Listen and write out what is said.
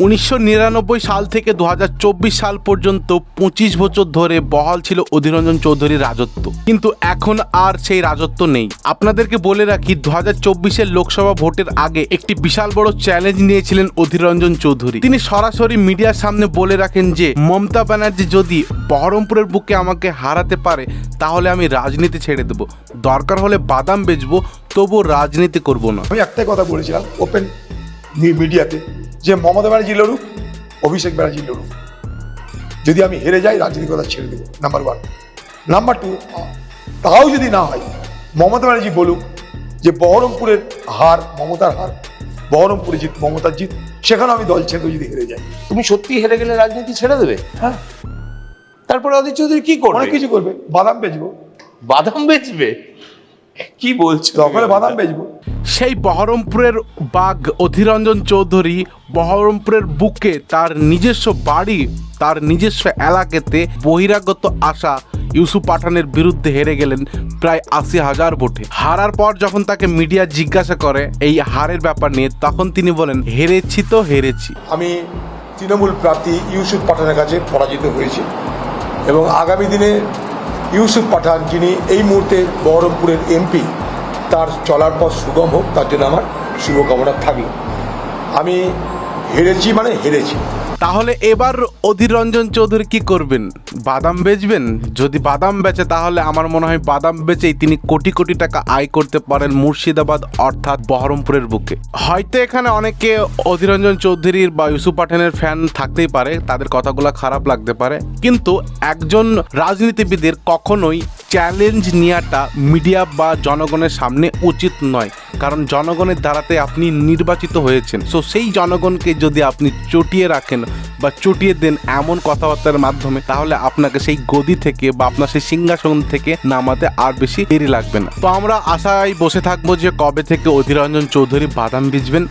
উনিশশো নিরানব্বই সাল থেকে দু হাজার চব্বিশ সাল পর্যন্ত পঁচিশ বছর ধরে বহাল ছিল অধীররঞ্জন চৌধুরীর রাজত্ব। কিন্তু এখন আর সেই রাজত্ব নেই। আপনাদেরকে বলে রাখি, দু হাজার লোকসভা ভোটের আগে একটি বিশাল বড় চ্যালেঞ্জ নিয়েছিলেন অধীররঞ্জন চৌধুরী। তিনি সরাসরি মিডিয়ার সামনে বলে রাখেন যে, মমতা ব্যানার্জি যদি বহরমপুরের বুকে আমাকে হারাতে পারে, তাহলে আমি রাজনীতি ছেড়ে দেবো। দরকার হলে বাদাম বেচবো তবু রাজনীতি করব না। আমি একটাই কথা বলেছিলাম, ওপেন মিডিয়াতে যে মমতা ব্যানার্জি লড়ুক অভিষেক ব্যানার্জি লড়ুক। যদি আমি হেরে যাই রাজনীতির কথা ছেড়ে দেবো নাম্বার ওয়ান নাম্বার টু তাও যদি না হয় মমতা ব্যানার্জি বলুক যে বহরমপুরের হার মমতার হার বহরমপুরে জিত মমতার জিত সেখানে আমি দল ছেড়ে যদি হেরে যাই। তুমি সত্যি হেরে গেলে রাজনীতি ছেড়ে দেবে? হ্যাঁ। তারপরে অধীর চৌধুরী কি করবে? অনেক কিছু করবে। বাদাম বেচবো। বাদাম বেচবে? কি বলছো দরকারে বাদাম বেচবো। সেই বহরমপুরের বাঘ অধীররঞ্জন চৌধুরী বহরমপুরের বুকে তার নিজস্ব বাড়ি, তার নিজস্ব এলাকাতে বহিরাগত আসা ইউসুফ পাঠানের বিরুদ্ধে হেরে গেলেন প্রায় আশি হাজার ভোটে। হারার পর যখন তাকে মিডিয়া জিজ্ঞাসা করে এই হারের ব্যাপার নিয়ে, তখন তিনি বলেন, হেরেছি তো হেরেছি। আমি তৃণমূল প্রার্থী ইউসুফ পাঠানের কাছে পরাজিত হয়েছি এবং আগামী দিনে ইউসুফ পাঠান, যিনি এই মুহূর্তে বহরমপুরের এমপি তার চলার পথ সুগম হোক, তার জন্য আমার শুভকামনা থাকবে আমি হেরেছি মানে হেরেছি। তাহলে এবার অধীর রঞ্জন চৌধুরী কি করবেন? বাদাম বেচবেন? যদি বাদাম বেচে, তাহলে আমার মনে হয় বাদাম বেচেই তিনি কোটি কোটি টাকা আয় করতে পারেন মুর্শিদাবাদ, অর্থাৎ বহরমপুরের বুকে। হয়তো এখানে অনেকে অধীর রঞ্জন চৌধুরীর বা ইউসুফ পাঠানের ফ্যান থাকতেই পারে, তাদের কথাগুলো খারাপ লাগতে পারে। কিন্তু একজন রাজনীতিবিদের কখনোই চ্যালেঞ্জ নেওয়াটা মিডিয়া বা জনগণের সামনে উচিত নয়। কারণ জনগণের দ্বারাতে আপনি নির্বাচিত হয়েছেন। সো সেই জনগণকে যদি আপনি চটিয়ে রাখেন বা চটিয়ে দেন এমন কথাবার্তার মাধ্যমে, তাহলে আপনাকে সেই গদি থেকে বা আপনার সেই সিংহাসন থেকে নামাতে আর বেশি দেরি লাগবে না। তো আমরা আশায় বসে থাকব যে কবে থেকে অধীররঞ্জন চৌধুরী বাদাম বিজবেন